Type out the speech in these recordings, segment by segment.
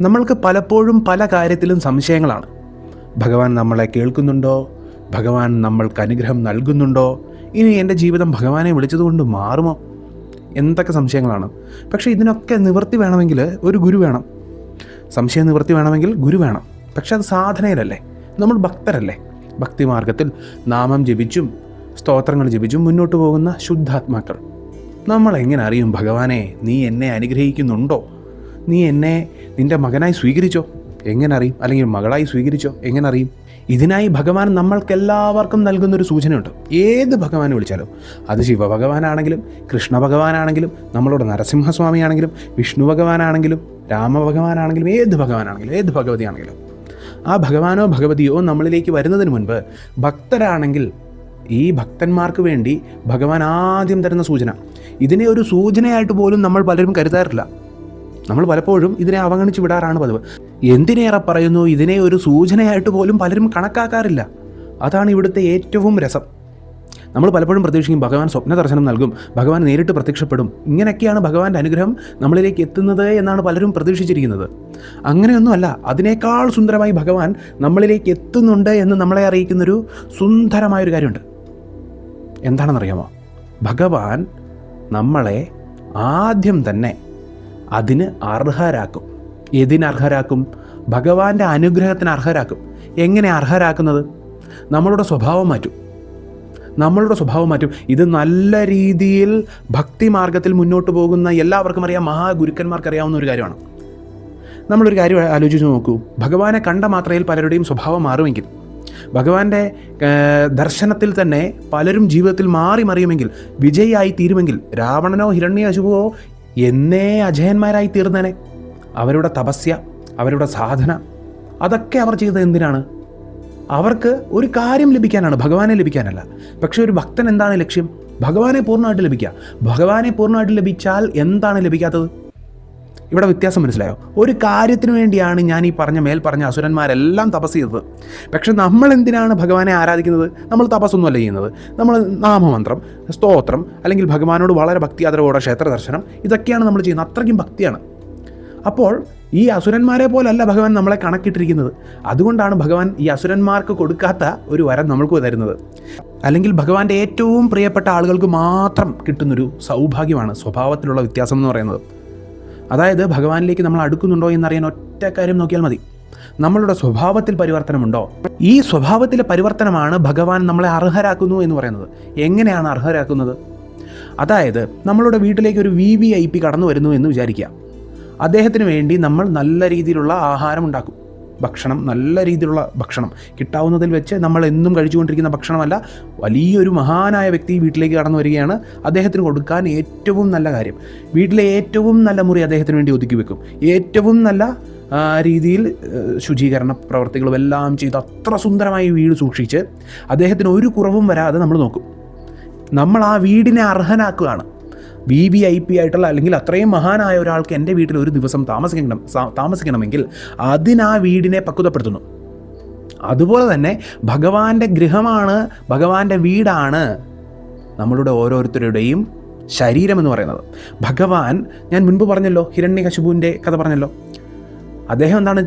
നമ്മൾക്ക് പലപ്പോഴും പല കാര്യത്തിലും സംശയങ്ങളാണ്. ഭഗവാൻ നമ്മളെ കേൾക്കുന്നുണ്ടോ? ഭഗവാൻ നമ്മൾക്ക് അനുഗ്രഹം നൽകുന്നുണ്ടോ? ഇനി എന്റെ ജീവിതം ഭഗവാനെ വിളിച്ചതുകൊണ്ട് മാറുമോ? എന്തൊക്കെ സംശയങ്ങളാണ്. പക്ഷേ ഇതിനൊക്കെ നിവൃത്തി വേണമെങ്കിൽ ഒരു ഗുരു വേണം. സംശയം നിവൃത്തി വേണമെങ്കിൽ ഗുരു വേണം. പക്ഷെ അത് സാധനയിലല്ലേ? നമ്മൾ ഭക്തരല്ലേ? ഭക്തിമാർഗത്തിൽ നാമം ജപിച്ചും സ്തോത്രങ്ങൾ ജപിച്ചും മുന്നോട്ട് പോകുന്ന ശുദ്ധാത്മാക്കൾ. നമ്മൾ എങ്ങനെ അറിയും ഭഗവാനെ നീ എന്നെ അനുഗ്രഹിക്കുന്നുണ്ടോ? നീ എന്നെ നിന്റെ മകനായി സ്വീകരിച്ചോ? എങ്ങനെ അറിയും അല്ലെങ്കിൽ മകളായി സ്വീകരിച്ചോ? എങ്ങനെ അറിയും ഇതിനായി ഭഗവാൻ നമ്മൾക്കെല്ലാവർക്കും നൽകുന്നൊരു സൂചനയുണ്ട്. ഏത് ഭഗവാനെ വിളിച്ചാലും. അത് ശിവഭഗവാനാണെങ്കിലും കൃഷ്ണ ഭഗവാനാണെങ്കിലും നമ്മളോട് നരസിംഹസ്വാമിയാണെങ്കിലും വിഷ്ണു ഭഗവാനാണെങ്കിലും രാമഭഗവാനാണെങ്കിലും ഏത് ഭഗവാനാണെങ്കിലും ഏത് ഭഗവതിയാണെങ്കിലും. ആ ഭഗവാനോ ഭഗവതിയോ നമ്മളിലേക്ക് വരുന്നതിന് മുൻപ് ഭക്തരാണെങ്കിൽ ഈ ഭക്തന്മാർക്ക് വേണ്ടി ഭഗവാൻ ആദ്യം തരുന്ന സൂചന. ഇതിനെ ഒരു സൂചനയായിട്ട് പോലും നമ്മൾ പലരും കരുതാറില്ല. നമ്മൾ പലപ്പോഴും ഇതിനെ അവഗണിച്ച് വിടാറാണ് പതിവ്. എന്തിനേറെ പറയുന്നു ഇതിനെ ഒരു സൂചനയായിട്ട് പോലും പലരും കണക്കാക്കാറില്ല. അതാണ് ഇവിടുത്തെ ഏറ്റവും രസം. നമ്മൾ പലപ്പോഴും പ്രതീക്ഷിക്കും ഭഗവാൻ സ്വപ്ന ദർശനം നൽകും ഭഗവാൻ നേരിട്ട് പ്രത്യക്ഷപ്പെടും. ഇങ്ങനെയൊക്കെയാണ് ഭഗവാന്റെ അനുഗ്രഹം നമ്മളിലേക്ക് എത്തുന്നത് എന്നാണ് പലരും പ്രതീക്ഷിച്ചിരിക്കുന്നത്. അങ്ങനെയൊന്നുമല്ല അതിനേക്കാൾ സുന്ദരമായി ഭഗവാൻ നമ്മളിലേക്ക് എത്തുന്നുണ്ട് എന്ന് നമ്മളെ അറിയിക്കുന്നൊരു സുന്ദരമായൊരു കാര്യമുണ്ട്. എന്താണെന്നറിയാമോ? ഭഗവാൻ നമ്മളെ ആദ്യം തന്നെ അതിന് അർഹരാക്കും. എതിനർഹരാക്കും ഭഗവാന്റെ അനുഗ്രഹത്തിന് അർഹരാക്കും. എങ്ങനെ അർഹരാക്കുന്നത്? നമ്മളുടെ സ്വഭാവം മാറ്റും. നമ്മളുടെ സ്വഭാവം മാറ്റും. ഇത് നല്ല രീതിയിൽ ഭക്തി മാർഗത്തിൽ മുന്നോട്ട് പോകുന്ന എല്ലാവർക്കും അറിയാം. മഹാഗുരുക്കന്മാർക്ക് അറിയാവുന്ന ഒരു കാര്യമാണ്. നമ്മളൊരു കാര്യം ആലോചിച്ച് നോക്കൂ. ഭഗവാനെ കണ്ട മാത്രയിൽ പലരുടെയും സ്വഭാവം മാറുമെങ്കിൽ ഭഗവാന്റെ ദർശനത്തിൽ തന്നെ പലരും ജീവിതത്തിൽ മാറി മറിയുമെങ്കിൽ വിജയിയായി തീരുമെങ്കിൽ രാവണനോ ഹിരണ്യശുഭോ എന്നേ അജയന്മാരായി തീർന്നനെ. അവരുടെ തപസ്യ അവരുടെ സാധന അതൊക്കെ അവർ ചെയ്തത് എന്തിനാണ്? അവർക്ക് ഒരു കാര്യം ലഭിക്കാനാണ് ഭഗവാനെ ലഭിക്കാനല്ല. പക്ഷേ ഒരു ഭക്തൻ എന്താണ് ലക്ഷ്യം? ഭഗവാനെ പൂർണമായിട്ട് ലഭിക്കുക. ഭഗവാനെ പൂർണമായിട്ട് ലഭിച്ചാൽ എന്താണ് ലഭിക്കാത്തത്? ഇവിടെ വ്യത്യാസം മനസ്സിലായോ? ഒരു കാര്യത്തിന് വേണ്ടിയാണ് ഞാൻ ഈ പറഞ്ഞ മേൽ പറഞ്ഞ അസുരന്മാരെല്ലാം തപസ് ചെയ്തത്. പക്ഷെ നമ്മൾ എന്തിനാണ് ഭഗവാനെ ആരാധിക്കുന്നത്? നമ്മൾ തപസ്സൊന്നുമല്ല ചെയ്യുന്നത്. നമ്മൾ നാമമന്ത്രം സ്തോത്രം അല്ലെങ്കിൽ ഭഗവാനോട് വളരെ ഭക്തി ആദരവോടെ ക്ഷേത്ര ദർശനം ഇതൊക്കെയാണ് നമ്മൾ ചെയ്യുന്നത്. അത്രയ്ക്കും ഭക്തിയാണ്. അപ്പോൾ ഈ അസുരന്മാരെ പോലല്ല ഭഗവാൻ നമ്മളെ കണക്കിട്ടിരിക്കുന്നത്. അതുകൊണ്ടാണ് ഭഗവാൻ ഈ അസുരന്മാർക്ക് കൊടുക്കാത്ത ഒരു വരം നമ്മൾക്ക് തരുന്നത്. അല്ലെങ്കിൽ ഭഗവാന്റെ ഏറ്റവും പ്രിയപ്പെട്ട ആളുകൾക്ക് മാത്രം കിട്ടുന്നൊരു സൗഭാഗ്യമാണ് സ്വഭാവത്തിലുള്ള വ്യത്യാസം എന്ന് പറയുന്നത്. അതായത് ഭഗവാനിലേക്ക് നമ്മൾ അടുക്കുന്നുണ്ടോ എന്നറിയാൻ ഒറ്റ കാര്യം നോക്കിയാൽ മതി. നമ്മളുടെ സ്വഭാവത്തിൽ പരിവർത്തനമുണ്ടോ? ഈ സ്വഭാവത്തിലെ പരിവർത്തനമാണ് ഭഗവാൻ നമ്മളെ അർഹരാക്കുന്നു എന്ന് പറയുന്നത്. എങ്ങനെയാണ് അർഹരാക്കുന്നത്? അതായത് നമ്മളുടെ വീട്ടിലേക്ക് ഒരു വി വി ഐ പി കടന്നു വരുന്നു എന്ന് വിചാരിക്കുക. അദ്ദേഹത്തിന് വേണ്ടി നമ്മൾ നല്ല രീതിയിലുള്ള ആഹാരം ഉണ്ടാക്കും. ഭക്ഷണം നല്ല രീതിയിലുള്ള ഭക്ഷണം കിട്ടാവുന്നതിൽ വെച്ച് നമ്മൾ എന്നും കഴിച്ചുകൊണ്ടിരിക്കുന്ന ഭക്ഷണമല്ല വലിയൊരു മഹാനായ വ്യക്തി വീട്ടിലേക്ക് കടന്നു വരികയാണ്. അദ്ദേഹത്തിന് കൊടുക്കാൻ ഏറ്റവും നല്ല കാര്യം. വീട്ടിലെ ഏറ്റവും നല്ല മുറി അദ്ദേഹത്തിന് വേണ്ടി ഒതുക്കി വെക്കും. ഏറ്റവും നല്ല രീതിയിൽ ശുചീകരണ പ്രവർത്തികളും എല്ലാം ചെയ്ത് അത്ര സുന്ദരമായി വീട് സൂക്ഷിച്ച് അദ്ദേഹത്തിന് ഒരു കുറവും വരാതെ നമ്മൾ നോക്കും. നമ്മൾ ആ വീടിനെ അർഹനാക്കുകയാണ്. വി വി ഐ പി ആയിട്ടുള്ള അല്ലെങ്കിൽ അത്രയും മഹാനായ ഒരാൾക്ക് എന്റെ വീട്ടിൽ ഒരു ദിവസം താമസിക്കണം താമസിക്കണമെങ്കിൽ അതിനാ വീടിനെ പക്വതപ്പെടുത്തുന്നു. അതുപോലെ തന്നെ ഭഗവാന്റെ ഗൃഹമാണ് ഭഗവാന്റെ വീടാണ് നമ്മളുടെ ഓരോരുത്തരുടെയും ശരീരം എന്ന് പറയുന്നത്. ഭഗവാൻ ഞാൻ മുൻപ് പറഞ്ഞല്ലോ ഹിരണ്യകശുപുവിന്റെ കഥ പറഞ്ഞല്ലോ. അദ്ദേഹം എന്താണ്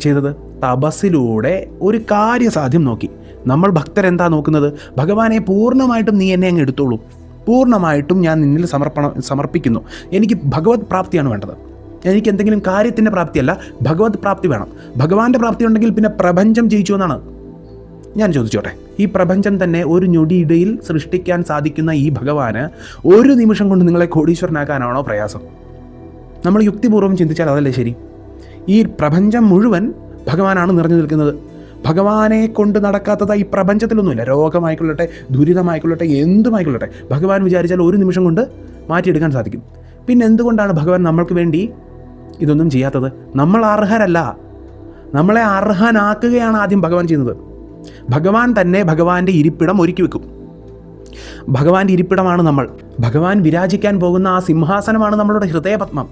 ചെയ്തത്? തപസ്സിലൂടെ ഒരു കാര്യസാധ്യം നോക്കി. നമ്മൾ ഭക്തരെന്താ നോക്കുന്നത്? ഭഗവാനെ പൂർണമായിട്ടും നീ എന്നെ അങ്ങ് എടുത്തോളൂ. പൂർണമായിട്ടും ഞാൻ നിന്നിൽ സമർപ്പണം സമർപ്പിക്കുന്നു. എനിക്ക് ഭഗവത് പ്രാപ്തിയാണ് വേണ്ടത്. എനിക്ക് എന്തെങ്കിലും കാര്യത്തിന്റെ പ്രാപ്തിയല്ല ഭഗവത് പ്രാപ്തി വേണം. ഭഗവാന്റെ പ്രാപ്തി ഉണ്ടെങ്കിൽ പിന്നെ പ്രപഞ്ചം ജയിച്ചു എന്നാണ്. ഞാൻ ചോദിച്ചോട്ടെ ഈ പ്രപഞ്ചം തന്നെ ഒരു ഞൊടിയിടയിൽ സൃഷ്ടിക്കാൻ സാധിക്കുന്ന ഈ ഭഗവാന് ഒരു നിമിഷം കൊണ്ട് നിങ്ങളെ കോടീശ്വരനാക്കാനാണോ പ്രയാസം? നമ്മൾ യുക്തിപൂർവം ചിന്തിച്ചാൽ അതല്ലേ ശരി? ഈ പ്രപഞ്ചം മുഴുവൻ ഭഗവാനാണ് നിറഞ്ഞു നിൽക്കുന്നത്. ഭഗവാനെ കൊണ്ട് നടക്കാത്തതായി ഈ പ്രപഞ്ചത്തിലൊന്നുമില്ല. രോഗമായിക്കൊള്ളട്ടെ ദുരിതമായിക്കൊള്ളട്ടെ എന്തുമായിക്കൊള്ളട്ടെ. ഭഗവാൻ വിചാരിച്ചാൽ ഒരു നിമിഷം കൊണ്ട് മാറ്റിയെടുക്കാൻ സാധിക്കും. പിന്നെ എന്തുകൊണ്ടാണ് ഭഗവാൻ നമ്മൾക്ക് വേണ്ടി ഇതൊന്നും ചെയ്യാത്തത്? നമ്മൾ അർഹരല്ല. നമ്മളെ അർഹനാക്കുകയാണ് ആദ്യം ഭഗവാൻ ചെയ്യുന്നത്. ഭഗവാൻ തന്നെ ഭഗവാന്റെ ഇരിപ്പിടം ഒരുക്കി വെക്കും. ഭഗവാന്റെ ഇരിപ്പിടമാണ് നമ്മൾ. ഭഗവാൻ വിരാജിക്കാൻ പോകുന്ന ആ സിംഹാസനമാണ് നമ്മളുടെ ഹൃദയപത്മം.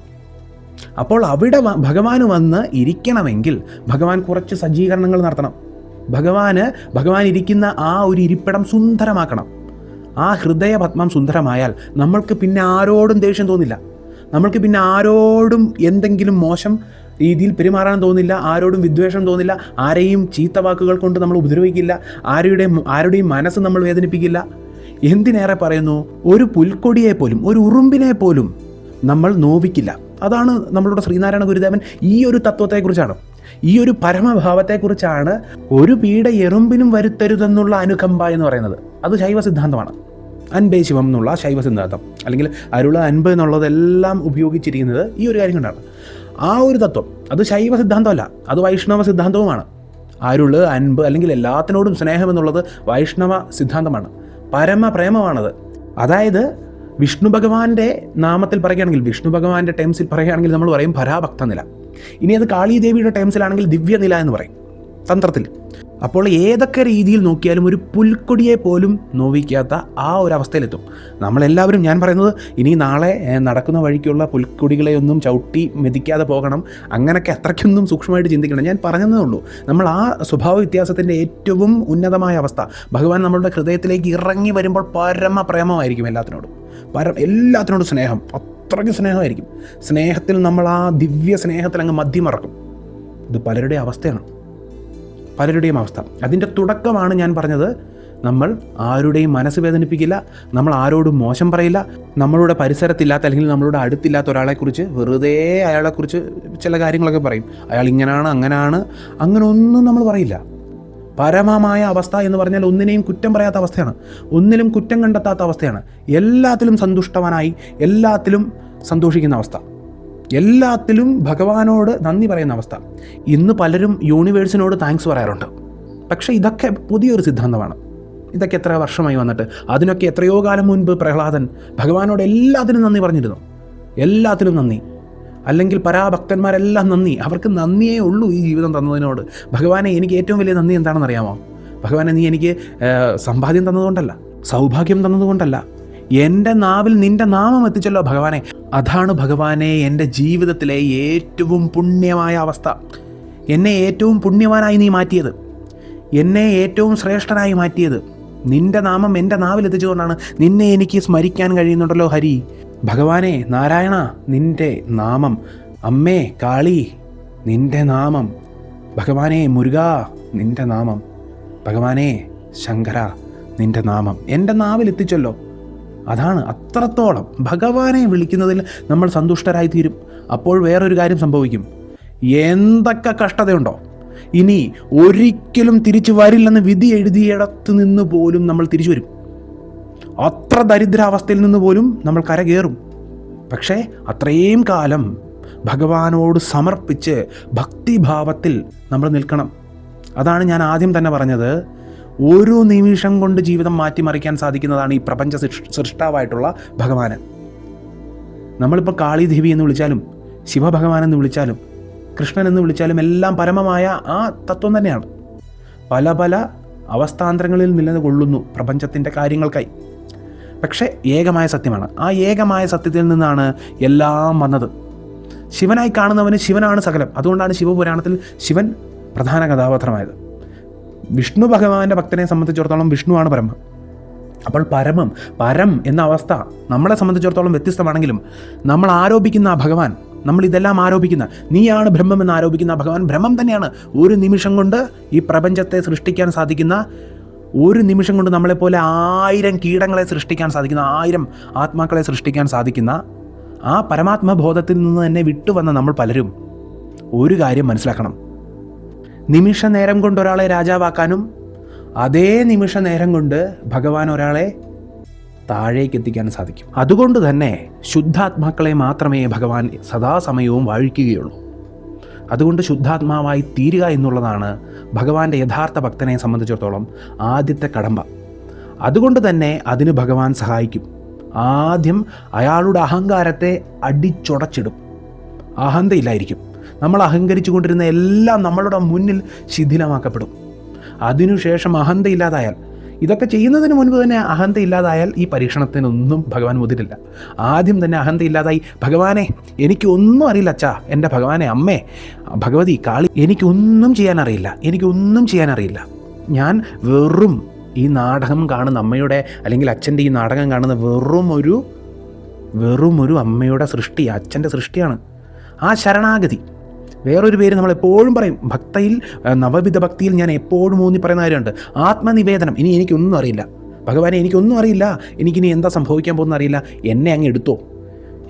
അപ്പോൾ അവിടെ ഭഗവാൻ വന്ന് ഇരിക്കണമെങ്കിൽ ഭഗവാൻ കുറച്ച് സജ്ജീകരണങ്ങൾ നടത്തണം. ഭഗവാന് ഭഗവാൻ ഇരിക്കുന്ന ആ ഒരു ഇരിപ്പിടം സുന്ദരമാക്കണം. ആ ഹൃദയപത്മം സുന്ദരമായാൽ നമ്മൾക്ക് പിന്നെ ആരോടും ദേഷ്യം തോന്നില്ല. നമ്മൾക്ക് പിന്നെ ആരോടും എന്തെങ്കിലും മോശം രീതിയിൽ പെരുമാറാൻ തോന്നില്ല ആരോടും വിദ്വേഷം തോന്നില്ല ആരെയും ചീത്ത വാക്കുകൾ കൊണ്ട് നമ്മൾ ഉപദ്രവിക്കില്ല ആരുടെയും ആരുടെയും മനസ്സ് നമ്മൾ വേദനിപ്പിക്കില്ല. എന്തിനേറെ പറയുന്നു? ഒരു പുൽക്കൊടിയെ പോലും ഒരു ഉറുമ്പിനെ പോലും നമ്മൾ നോവിക്കില്ല. അതാണ് നമ്മളുടെ ശ്രീനാരായണ ഗുരുദേവൻ ഈ ഒരു തത്വത്തെക്കുറിച്ചാണ്. ഈ ഒരു പരമഭാവത്തെക്കുറിച്ചാണ് ഒരു പീഡ എറുമ്പിനും വരുത്തരുതെന്നുള്ള അനുകമ്പ എന്ന് പറയുന്നത്. അത് ശൈവ സിദ്ധാന്തമാണ് അൻപേ ശിവം എന്നുള്ള ശൈവ സിദ്ധാന്തം അല്ലെങ്കിൽ അരുള അൻപ് എന്നുള്ളതെല്ലാം ഉപയോഗിച്ചിരിക്കുന്നത് ഈ ഒരു കാര്യം കൊണ്ടാണ്. ആ ഒരു തത്വം അത് ശൈവ സിദ്ധാന്തമല്ല അത് വൈഷ്ണവ സിദ്ധാന്തവുമാണ്. അരുൾ അൻപ് അല്ലെങ്കിൽ എല്ലാത്തിനോടും സ്നേഹം എന്നുള്ളത് വൈഷ്ണവ സിദ്ധാന്തമാണ്. പരമപ്രേമമാണത്. അതായത് വിഷ്ണു ഭഗവാന്റെ നാമത്തിൽ പറയുകയാണെങ്കിൽ വിഷ്ണു ഭഗവാന്റെ ടേംസിൽ പറയുകയാണെങ്കിൽ നമ്മൾ പറയും പരാഭക്ത നില ഇനി അത് കാളീദേവിയുടെ ടേംസിലാണെങ്കിൽ ദിവ്യനില എന്ന് പറയും. തന്ത്രത്തിൽ. അപ്പോൾ ഏതൊക്കെ രീതിയിൽ നോക്കിയാലും ഒരു പുൽക്കൊടിയെ പോലും നോവിക്കാത്ത ആ ഒരു അവസ്ഥയിലെത്തും നമ്മളെല്ലാവരും ഞാൻ പറയുന്നത് ഇനി നാളെ നടക്കുന്ന വഴിക്കുള്ള പുൽക്കൊടികളെയൊന്നും ചവിട്ടി മെതിക്കാതെ പോകണം. അങ്ങനെയൊക്കെ അത്രയ്ക്കൊന്നും സൂക്ഷ്മമായിട്ട് ചിന്തിക്കണം. ഞാൻ പറഞ്ഞതേ ഉള്ളൂ. നമ്മൾ ആ സ്വഭാവ വ്യത്യാസത്തിന്റെ ഏറ്റവും ഉന്നതമായ അവസ്ഥ. ഭഗവാൻ നമ്മളുടെ ഹൃദയത്തിലേക്ക് ഇറങ്ങി വരുമ്പോൾ പരമ പ്രേമമായിരിക്കും എല്ലാത്തിനോടും. പരം എല്ലാത്തിനോടും സ്നേഹം. അത്രയ്ക്ക് സ്നേഹമായിരിക്കും. സ്നേഹത്തിൽ നമ്മൾ ആ ദിവ്യ സ്നേഹത്തിൽ അങ്ങ് മദ്യമറക്കും. ഇത് പലരുടെ അവസ്ഥയാണ്. പലരുടെയും അവസ്ഥ. അതിന്റെ തുടക്കമാണ് ഞാൻ പറഞ്ഞത്. നമ്മൾ ആരുടെയും മനസ്സ് വേദനിപ്പിക്കില്ല. നമ്മൾ ആരോടും മോശം പറയില്ല. നമ്മളുടെ പരിസരത്തില്ലാത്ത അല്ലെങ്കിൽ നമ്മളുടെ അടുത്തില്ലാത്ത ഒരാളെക്കുറിച്ച് വെറുതെ അയാളെക്കുറിച്ച് ചില കാര്യങ്ങളൊക്കെ പറയും. അയാൾ ഇങ്ങനെയാണ് അങ്ങനെയാണ് അങ്ങനെ ഒന്നും നമ്മൾ പറയില്ല. പരമമായ അവസ്ഥ എന്ന് പറഞ്ഞാൽ ഒന്നിനെയും കുറ്റം പറയാത്ത അവസ്ഥയാണ്. ഒന്നിലും കുറ്റം കണ്ടെത്താത്ത അവസ്ഥയാണ്. എല്ലാത്തിലും സന്തുഷ്ടവാനായി എല്ലാത്തിലും സന്തോഷിക്കുന്ന അവസ്ഥ. എല്ലാത്തിലും ഭഗവാനോട് നന്ദി പറയുന്ന അവസ്ഥ. ഇന്ന് പലരും യൂണിവേഴ്സിനോട് താങ്ക്സ് പറയാറുണ്ട്. പക്ഷേ ഇതൊക്കെ പുതിയൊരു സിദ്ധാന്തമാണ്. ഇതൊക്കെ എത്ര വർഷമായി വന്നിട്ട് അതിനൊക്കെ എത്രയോ കാലം മുൻപ് പ്രഹ്ലാദൻ ഭഗവാനോട് എല്ലാത്തിനും നന്ദി പറഞ്ഞിരുന്നു. എല്ലാത്തിനും നന്ദി. അല്ലെങ്കിൽ പരാഭക്തന്മാരെല്ലാം നന്ദി. അവർക്ക് നന്ദിയേ ഉള്ളൂ ഈ ജീവിതം തന്നതിനോട്. ഭഗവാനെ എനിക്ക് ഏറ്റവും വലിയ നന്ദി എന്താണെന്ന് അറിയാമോ ഭഗവാനെ നീ എനിക്ക് സമ്പാദ്യം തന്നതുകൊണ്ടല്ല സൗഭാഗ്യം തന്നതുകൊണ്ടല്ല എന്റെ നാവിൽ നിന്റെ നാമം എത്തിച്ചല്ലോ ഭഗവാനെ. അതാണ് ഭഗവാനെ എന്റെ ജീവിതത്തിലെ ഏറ്റവും പുണ്യമായ അവസ്ഥ. എന്നെ ഏറ്റവും പുണ്യവാനായി നീ മാറ്റിയത്. എന്നെ ഏറ്റവും ശ്രേഷ്ഠനായി മാറ്റിയത്. നിന്റെ നാമം എന്റെ നാവിൽ എത്തിച്ചുകൊണ്ടാണ് നിന്നെ എനിക്ക് സ്മരിക്കാൻ കഴിയുന്നുണ്ടല്ലോ ഹരി. ഭഗവാനെ നാരായണ നിന്റെ നാമം. അമ്മേ കാളി നിന്റെ നാമം. ഭഗവാനെ മുരുക നിന്റെ നാമം. ഭഗവാനെ ശങ്കര നിന്റെ നാമം. എന്റെ നാവിൽ എത്തിച്ചല്ലോ. അതാണ് അത്രത്തോളം. ഭഗവാനെ വിളിക്കുന്നതിൽ നമ്മൾ സന്തുഷ്ടരായി തീരും അപ്പോൾ വേറൊരു കാര്യം സംഭവിക്കും. എന്തൊക്കെ കഷ്ടതയുണ്ടോ? ഇനി ഒരിക്കലും തിരിച്ചു വരില്ലെന്ന് വിധി എഴുതിയിടത്ത് നിന്ന് പോലും നമ്മൾ തിരിച്ചു വരും. അത്ര ദരിദ്രാവസ്ഥയിൽ നിന്ന് പോലും നമ്മൾ കരകയറും പക്ഷേ അത്രയും കാലം ഭഗവാനോട് സമർപ്പിച്ച് ഭക്തിഭാവത്തിൽ നമ്മൾ നിൽക്കണം. അതാണ് ഞാൻ ആദ്യം തന്നെ പറഞ്ഞത്. ഒരു നിമിഷം കൊണ്ട് ജീവിതം മാറ്റിമറിക്കാൻ സാധിക്കുന്നതാണ് ഈ പ്രപഞ്ച സൃഷ്- സൃഷ്ടാവായിട്ടുള്ള ഭഗവാന്. നമ്മളിപ്പോൾ കാളിദേവി എന്ന് വിളിച്ചാലും ശിവഭഗവാൻ എന്ന് വിളിച്ചാലും കൃഷ്ണൻ എന്ന് വിളിച്ചാലും എല്ലാം പരമമായ ആ തത്വം തന്നെയാണ്. പല പല അവസ്ഥാന്തരങ്ങളിൽ നിലകൊള്ളുന്നു പ്രപഞ്ചത്തിന്റെ കാര്യങ്ങൾക്കായി. പക്ഷേ ഏകമായ സത്യമാണ്. ആ ഏകമായ സത്യത്തിൽ നിന്നാണ് എല്ലാം വന്നത്. ശിവനായി കാണുന്നവന് ശിവനാണ് സകലം. അതുകൊണ്ടാണ് ശിവപുരാണത്തിൽ ശിവൻ പ്രധാന കഥാപാത്രമായത്. വിഷ്ണു ഭഗവാന്റെ ഭക്തനെ സംബന്ധിച്ചിടത്തോളം വിഷ്ണുവാണ് പരമം. അപ്പോൾ പരമം പരം എന്ന അവസ്ഥ നമ്മളെ സംബന്ധിച്ചിടത്തോളം വ്യത്യസ്തമാണെങ്കിലും നമ്മൾ ആരോപിക്കുന്ന ആ ഭഗവാൻ നമ്മൾ ഇതെല്ലാം ആരോപിക്കുന്ന നീയാണ് ബ്രഹ്മം എന്ന് ആരോപിക്കുന്ന ഭഗവാൻ ബ്രഹ്മം തന്നെയാണ്. ഒരു നിമിഷം കൊണ്ട് ഈ പ്രപഞ്ചത്തെ സൃഷ്ടിക്കാൻ സാധിക്കുന്ന ഒരു നിമിഷം കൊണ്ട് നമ്മളെപ്പോലെ ആയിരം കീടങ്ങളെ സൃഷ്ടിക്കാൻ സാധിക്കുന്ന ആയിരം ആത്മാക്കളെ സൃഷ്ടിക്കാൻ സാധിക്കുന്ന ആ പരമാത്മബോധത്തിൽ നിന്ന് തന്നെ വിട്ടുവന്ന നമ്മൾ പലരും. ഒരു കാര്യം മനസ്സിലാക്കണം. നിമിഷ നേരം കൊണ്ട് ഒരാളെ രാജാവാക്കാനും അതേ നിമിഷ നേരം കൊണ്ട് ഭഗവാൻ ഒരാളെ താഴേക്ക് എത്തിക്കാൻ സാധിക്കും. അതുകൊണ്ട് തന്നെ ശുദ്ധാത്മാക്കളെ മാത്രമേ ഭഗവാൻ സദാസമയവും വാഴിക്കുകയുള്ളൂ. അതുകൊണ്ട് ശുദ്ധാത്മാവായി തീരുക എന്നുള്ളതാണ് ഭഗവാന്റെ യഥാർത്ഥ ഭക്തനെ സംബന്ധിച്ചിടത്തോളം ആദ്യത്തെ കടമ്പ. അതുകൊണ്ട് തന്നെ അതിന് ഭഗവാൻ സഹായിക്കും. ആദ്യം അയാളുടെ അഹങ്കാരത്തെ അടിച്ചുടച്ചിടും. അഹന്തയില്ലായിരിക്കും നമ്മൾ അഹങ്കരിച്ചു കൊണ്ടിരുന്ന എല്ലാം നമ്മളുടെ മുന്നിൽ ശിഥിലമാക്കപ്പെടും. അതിനുശേഷം അഹന്ത ഇല്ലാതായാൽ ഇതൊക്കെ ചെയ്യുന്നതിന് മുൻപ് തന്നെ അഹന്ത ഇല്ലാതായാൽ ഈ പരീക്ഷണത്തിനൊന്നും ഭഗവാൻ മുതിരില്ല. ആദ്യം തന്നെ അഹന്ത ഇല്ലാതായി ഭഗവാനെ എനിക്കൊന്നും അറിയില്ല അച്ഛാ എന്റെ ഭഗവാനെ അമ്മേ ഭഗവതി കാളി എനിക്കൊന്നും ചെയ്യാൻ അറിയില്ല എനിക്കൊന്നും ചെയ്യാൻ അറിയില്ല. ഞാൻ വെറും ഈ നാടകം കാണുന്ന അമ്മയുടെ അല്ലെങ്കിൽ അച്ഛന്റെ ഈ നാടകം കാണുന്ന വെറും ഒരു വെറും ഒരു അമ്മയുടെ സൃഷ്ടി അച്ഛന്റെ സൃഷ്ടിയാണ്. ആ ശരണാഗതി വേറൊരു പേര് നമ്മൾ എപ്പോഴും പറയും. ഭക്തയിൽ നവവിധ ഭക്തിയിൽ ഞാൻ എപ്പോഴും ഊന്നി പറയുന്ന കാര്യമുണ്ട്. ആത്മനിവേദനം. ഇനി എനിക്കൊന്നും അറിയില്ല. ഭഗവാനെ എനിക്കൊന്നും അറിയില്ല. എനിക്കിനി എന്താ സംഭവിക്കാൻ പോകുന്ന അറിയില്ല. എന്നെ അങ്ങ് എടുത്തോ.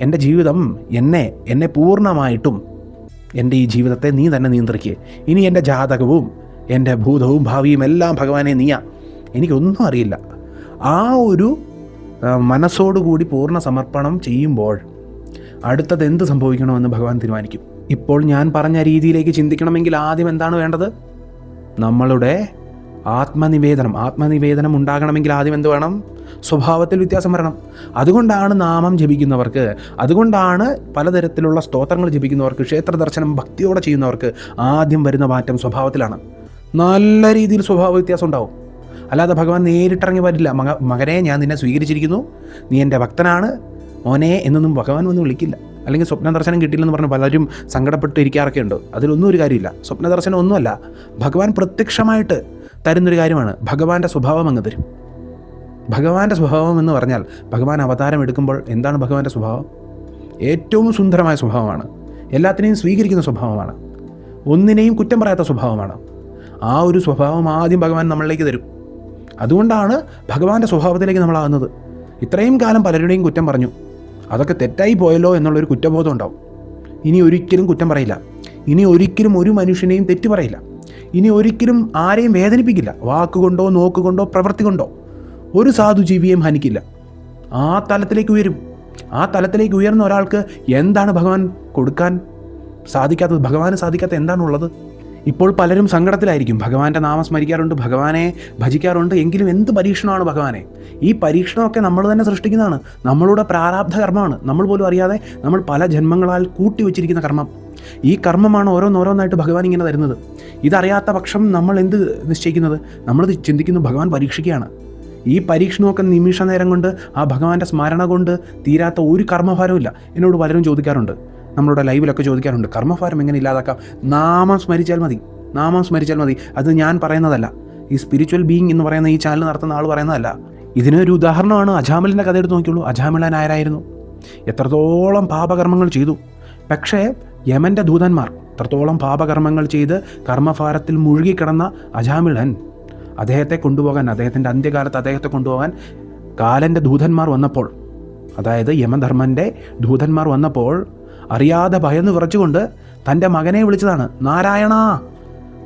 എന്റെ ജീവിതം എന്നെ എന്നെ പൂർണമായിട്ടും എന്റെ ഈ ജീവിതത്തെ നീ തന്നെ നിയന്ത്രിക്കുക ഇനി എന്റെ ജാതകവും എന്റെ ഭൂതവും ഭാവിയും എല്ലാം ഭഗവാനെ നീയാ. എനിക്കൊന്നും അറിയില്ല. ആ ഒരു മനസ്സോടുകൂടി പൂർണ സമർപ്പണം ചെയ്യുമ്പോൾ അടുത്തത് എന്ത് സംഭവിക്കണമെന്ന് ഭഗവാൻ തീരുമാനിക്കും. ഇപ്പോൾ ഞാൻ പറഞ്ഞ രീതിയിലേക്ക് ചിന്തിക്കണമെങ്കിൽ ആദ്യം എന്താണ് വേണ്ടത്? നമ്മളുടെ ആത്മനിവേദനം ആത്മനിവേദനം ഉണ്ടാകണമെങ്കിൽ ആദ്യം എന്ത് വേണം? സ്വഭാവത്തിൽ വ്യത്യാസം വരണം. അതുകൊണ്ടാണ് നാമം ജപിക്കുന്നവർക്ക് അതുകൊണ്ടാണ് പലതരത്തിലുള്ള സ്തോത്രങ്ങൾ ജപിക്കുന്നവർക്ക് ക്ഷേത്ര ദർശനം ഭക്തിയോടെ ചെയ്യുന്നവർക്ക് ആദ്യം വരുന്ന മാറ്റം സ്വഭാവത്തിലാണ്. നല്ല രീതിയിൽ സ്വഭാവ വ്യത്യാസം ഉണ്ടാവും. അല്ലാതെ ഭഗവാൻ നേരിട്ടിറങ്ങി വരില്ല. മക മകനെ ഞാൻ നിന്നെ സ്വീകരിച്ചിരിക്കുന്നു. നീ എന്റെ ഭക്തനാണ്. മോനെ എന്നൊന്നും ഭഗവാൻ ഒന്നും വിളിക്കില്ല. അല്ലെങ്കിൽ സ്വപ്ന ദർശനം കിട്ടിയില്ലെന്ന് പറഞ്ഞ് പലരും സങ്കടപ്പെട്ട് ഇരിക്കാറൊക്കെ ഉണ്ട് അതിലൊന്നും ഒരു കാര്യമില്ല. സ്വപ്ന ദർശനം ഒന്നുമല്ല ഭഗവാൻ പ്രത്യക്ഷമായിട്ട് തരുന്നൊരു കാര്യമാണ്. ഭഗവാന്റെ സ്വഭാവം അങ്ങ് തരും. ഭഗവാന്റെ സ്വഭാവം എന്ന് പറഞ്ഞാൽ ഭഗവാൻ അവതാരം എടുക്കുമ്പോൾ എന്താണ് ഭഗവാന്റെ സ്വഭാവം? ഏറ്റവും സുന്ദരമായ സ്വഭാവമാണ്. എല്ലാത്തിനെയും സ്വീകരിക്കുന്ന സ്വഭാവമാണ്. ഒന്നിനെയും കുറ്റം പറയാത്ത സ്വഭാവമാണ്. ആ ഒരു സ്വഭാവം ആദ്യം ഭഗവാൻ നമ്മളിലേക്ക് തരും. അതുകൊണ്ടാണ് ഭഗവാന്റെ സ്വഭാവത്തിലേക്ക് നമ്മളാകുന്നത്. ഇത്രയും കാലം പലരുടെയും കുറ്റം പറഞ്ഞു. അതൊക്കെ തെറ്റായി പോയല്ലോ എന്നുള്ളൊരു കുറ്റബോധം ഉണ്ടാവും. ഇനി ഒരിക്കലും കുറ്റം പറയില്ല. ഇനി ഒരിക്കലും ഒരു മനുഷ്യനെയും തെറ്റ് പറയില്ല. ഇനി ഒരിക്കലും ആരെയും വേദനിപ്പിക്കില്ല. വാക്കുകൊണ്ടോ നോക്കുകൊണ്ടോ പ്രവൃത്തി കൊണ്ടോ ഒരു സാധു സാധുജീവിയെയും ഹനിക്കില്ല. ആ തലത്തിലേക്ക് ഉയരും. ആ തലത്തിലേക്ക് ഉയർന്ന ഒരാൾക്ക് എന്താണ് ഭഗവാൻ കൊടുക്കാൻ സാധിക്കാത്തത്? ഭഗവാന് സാധിക്കാത്ത എന്താണുള്ളത്? ഇപ്പോൾ പലരും സങ്കടത്തിലായിരിക്കും. ഭഗവാന്റെ നാമം സ്മരിക്കാറുണ്ട് ഭഗവാനെ ഭജിക്കാറുണ്ട് എങ്കിലും എന്ത് പരീക്ഷണമാണ് ഭഗവാനെ? ഈ പരീക്ഷണമൊക്കെ നമ്മൾ തന്നെ സൃഷ്ടിക്കുന്നതാണ്. നമ്മളുടെ പ്രാരാബ്ധ കർമ്മമാണ്. നമ്മൾ പോലും അറിയാതെ നമ്മൾ പല ജന്മങ്ങളാൽ കൂട്ടി വെച്ചിരിക്കുന്ന കർമ്മം. ഈ കർമ്മമാണ് ഓരോന്നോരോന്നായിട്ട് ഭഗവാൻ ഇങ്ങനെ തരുന്നത്. ഇതറിയാത്ത പക്ഷം നമ്മൾ എന്ത് നിശ്ചയിക്കുന്നത്? നമ്മൾ ചിന്തിക്കുന്നു ഭഗവാൻ പരീക്ഷിക്കുകയാണ്. ഈ പരീക്ഷണമൊക്കെ നിമിഷ നേരം കൊണ്ട് ആ ഭഗവാന്റെ സ്മരണ കൊണ്ട് തീരാത്ത ഒരു കർമ്മഭാരവും എന്നോട് പലരും ചോദിക്കാറുണ്ട്. നമ്മളുടെ ലൈവിലൊക്കെ ചോദിക്കാറുണ്ട് കർമ്മഭാരം എങ്ങനെ ഇല്ലാതാക്കാം? നാമം സ്മരിച്ചാൽ മതി നാമം സ്മരിച്ചാൽ മതി. അത് ഞാൻ പറയുന്നതല്ല. ഈ സ്പിരിച്വൽ ബീയിങ് എന്ന് പറയുന്ന ഈ ചാനൽ നടത്തുന്ന ആൾ പറയുന്നതല്ല. ഇതിനൊരു ഉദാഹരണമാണ് അജാമിലിന്റെ കഥ എടുത്ത് നോക്കിയുള്ളൂ. അജാമിളൻ ആരായിരുന്നു? എത്രത്തോളം പാപകർമ്മങ്ങൾ ചെയ്തു? പക്ഷേ യമന്റെ ദൂതന്മാർ എത്രത്തോളം പാപകർമ്മങ്ങൾ ചെയ്ത് കർമ്മഭാരത്തിൽ മുഴുകിക്കിടന്ന അജാമിളൻ അദ്ദേഹത്തെ കൊണ്ടുപോകാൻ അദ്ദേഹത്തിന്റെ അന്ത്യകാലത്ത് അദ്ദേഹത്തെ കൊണ്ടുപോകാൻ കാലന്റെ ദൂതന്മാർ വന്നപ്പോൾ അതായത് യമധർമ്മന്റെ ദൂതന്മാർ വന്നപ്പോൾ അറിയാതെ ഭയന്ന് വിറച്ചുകൊണ്ട് തന്റെ മകനെ വിളിച്ചതാണ് നാരായണ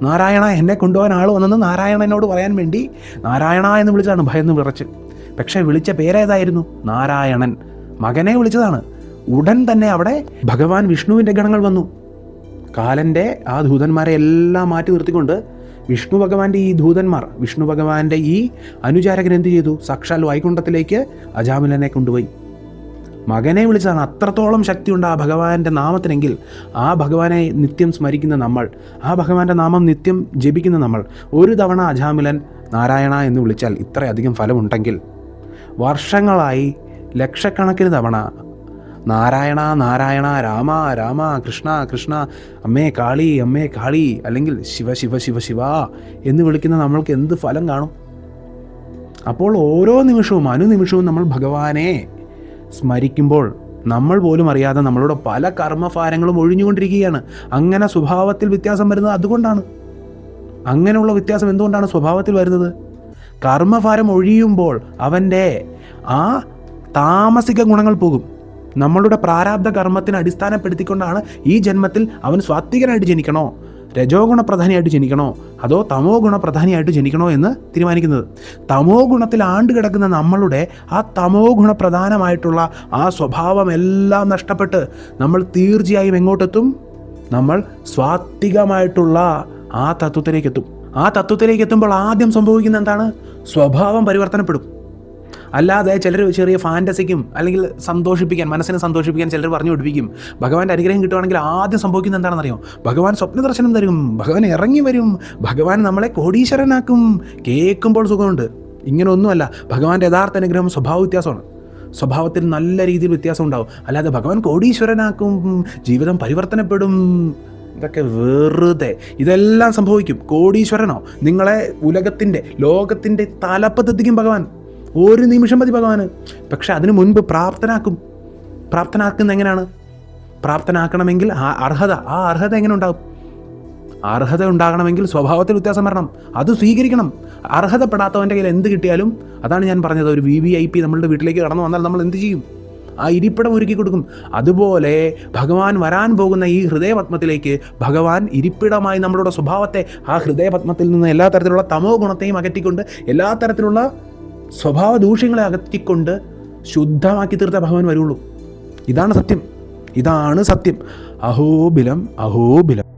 നാരായണ എന്നെ കൊണ്ടുപോകാൻ ആൾ വന്നെന്ന് നാരായണനോട് പറയാൻ വേണ്ടി നാരായണ എന്ന് വിളിച്ചതാണ് ഭയന്ന് വിറച്ച്. പക്ഷേ വിളിച്ച പേരേതായിരുന്നു? നാരായണൻ. മകനെ വിളിച്ചതാണ്. ഉടൻ തന്നെ അവിടെ ഭഗവാൻ വിഷ്ണുവിന്റെ ഗണങ്ങൾ വന്നു. കാലന്റെ ആ ദൂതന്മാരെ എല്ലാം മാറ്റി നിർത്തിക്കൊണ്ട് വിഷ്ണു ഭഗവാന്റെ ഈ ദൂതന്മാർ വിഷ്ണു ഭഗവാന്റെ ഈ അനുചാരകൻ എന്ത് ചെയ്തു? സാക്ഷാൽ വൈകുണ്ഠത്തിലേക്ക് അജാമിലനെ കൊണ്ടുപോയി. മകനെ വിളിച്ചതാണ് അത്രത്തോളം ശക്തിയുണ്ട് ആ ഭഗവാന്റെ നാമത്തിനെങ്കിൽ ആ ഭഗവാനെ നിത്യം സ്മരിക്കുന്ന നമ്മൾ ആ ഭഗവാന്റെ നാമം നിത്യം ജപിക്കുന്ന നമ്മൾ ഒരു തവണ അജാമിലൻ നാരായണ എന്ന് വിളിച്ചാൽ ഇത്രയധികം ഫലമുണ്ടെങ്കിൽ വർഷങ്ങളായി ലക്ഷക്കണക്കിന് തവണ നാരായണ നാരായണ രാമ രാമ കൃഷ്ണ കൃഷ്ണ അമ്മേ കാളി അമ്മേ കാളി അല്ലെങ്കിൽ ശിവ ശിവ ശിവ ശിവ എന്ന് വിളിക്കുന്ന നമ്മൾക്ക് എന്ത് ഫലം കാണും? അപ്പോൾ ഓരോ നിമിഷവും അനുനിമിഷവും നമ്മൾ ഭഗവാനെ സ്മരിക്കുമ്പോൾ നമ്മൾ പോലും അറിയാതെ നമ്മളുടെ പല കർമ്മഭാരങ്ങളും ഒഴിഞ്ഞുകൊണ്ടിരിക്കുകയാണ്. അങ്ങനെ സ്വഭാവത്തിൽ വ്യത്യാസം വരുന്നത് അതുകൊണ്ടാണ്. അങ്ങനെയുള്ള വ്യത്യാസം എന്തുകൊണ്ടാണ് സ്വഭാവത്തിൽ വരുന്നത്? കർമ്മഭാരം ഒഴിയുമ്പോൾ അവന്റെ ആ താമസിക ഗുണങ്ങൾ പോകും. നമ്മളുടെ പ്രാരാബ്ധ കർമ്മത്തിനെ അടിസ്ഥാനപ്പെടുത്തിക്കൊണ്ടാണ് ഈ ജന്മത്തിൽ അവൻ സ്വാത്വികനായിട്ട് ജനിക്കണോ? രജോ ഗുണപ്രധാനിയായിട്ട് ജനിക്കണോ? അതോ തമോ ഗുണപ്രധാനിയായിട്ട് ജനിക്കണോ എന്ന് തീരുമാനിക്കുന്നത്? തമോ ഗുണത്തിൽ ആണ്ട് കിടക്കുന്ന നമ്മളുടെ ആ തമോ ഗുണപ്രധാനമായിട്ടുള്ള ആ സ്വഭാവം എല്ലാം നഷ്ടപ്പെട്ട് നമ്മൾ തീർച്ചയായും എങ്ങോട്ടെത്തും? നമ്മൾ സ്വാത്വികമായിട്ടുള്ള ആ തത്വത്തിലേക്ക് എത്തും ആ തത്വത്തിലേക്ക് എത്തുമ്പോൾ ആദ്യം സംഭവിക്കുന്ന എന്താണ്? സ്വഭാവം പരിവർത്തനപ്പെടും. അല്ലാതെ ചിലർ ചെറിയ ഫാന്റസിക്കും അല്ലെങ്കിൽ സന്തോഷിപ്പിക്കാൻ മനസ്സിനെ സന്തോഷിപ്പിക്കാൻ ചിലർ പറഞ്ഞു പിടിപ്പിക്കും ഭഗവാന്റെ അനുഗ്രഹം കിട്ടുവാണെങ്കിൽ ആദ്യം സംഭവിക്കുന്നത് എന്താണെന്നറിയോ? ഭഗവാൻ സ്വപ്ന ദർശനം തരും ഭഗവാൻ ഇറങ്ങി വരും ഭഗവാൻ നമ്മളെ കോടീശ്വരനാക്കും. കേൾക്കുമ്പോൾ സുഖമുണ്ട്. ഇങ്ങനെയൊന്നുമല്ല ഭഗവാന്റെ യഥാർത്ഥ അനുഗ്രഹം സ്വഭാവ വ്യത്യാസമാണ്. സ്വഭാവത്തിൽ നല്ല രീതിയിൽ വ്യത്യാസം ഉണ്ടാവും. അല്ലാതെ ഭഗവാൻ കോടീശ്വരനാക്കും ജീവിതം പരിവർത്തനപ്പെടും. ഇതൊക്കെ വെറുതെ. ഇതെല്ലാം സംഭവിക്കും. കോടീശ്വരനോ? നിങ്ങളെ ഉലകത്തിന്റെ ലോകത്തിന്റെ തലപ്പത്തെത്തിക്കും ഭഗവാൻ. ഒരു നിമിഷം മതി ഭഗവാന്. പക്ഷെ അതിനു മുൻപ് പ്രാപ്തനാക്കും പ്രാപ്തനാക്കുന്ന എങ്ങനെയാണ്? പ്രാർത്ഥനാക്കണമെങ്കിൽ ആ അർഹത ആ അർഹത എങ്ങനെ ഉണ്ടാകും? അർഹത ഉണ്ടാകണമെങ്കിൽ സ്വഭാവത്തിൽ വ്യത്യാസം വരണം. അത് സ്വീകരിക്കണം. അർഹതപ്പെടാത്തവന്റെ കയ്യിൽ എന്ത് കിട്ടിയാലും അതാണ് ഞാൻ പറഞ്ഞത്. ഒരു വി വി ഐ പി നമ്മളുടെ വീട്ടിലേക്ക് കടന്നു വന്നാൽ നമ്മൾ എന്ത് ചെയ്യും? ആ ഇരിപ്പിടം ഒരുക്കി കൊടുക്കും. അതുപോലെ ഭഗവാൻ വരാൻ പോകുന്ന ഈ ഹൃദയപത്മത്തിലേക്ക് ഭഗവാൻ ഇരിപ്പിടമായി നമ്മളുടെ സ്വഭാവത്തെ ആ ഹൃദയപത്മത്തിൽ നിന്ന് എല്ലാ തരത്തിലുള്ള തമോ ഗുണത്തെയും അകറ്റിക്കൊണ്ട് എല്ലാ തരത്തിലുള്ള സ്വഭാവ ദൂഷ്യങ്ങളെ അകറ്റിക്കൊണ്ട് ശുദ്ധമാക്കി തീർത്ത ഭഗവാൻ വരുള്ളൂ. ഇതാണ് സത്യം. ഇതാണ് സത്യം. അഹോബിലം അഹോബിലം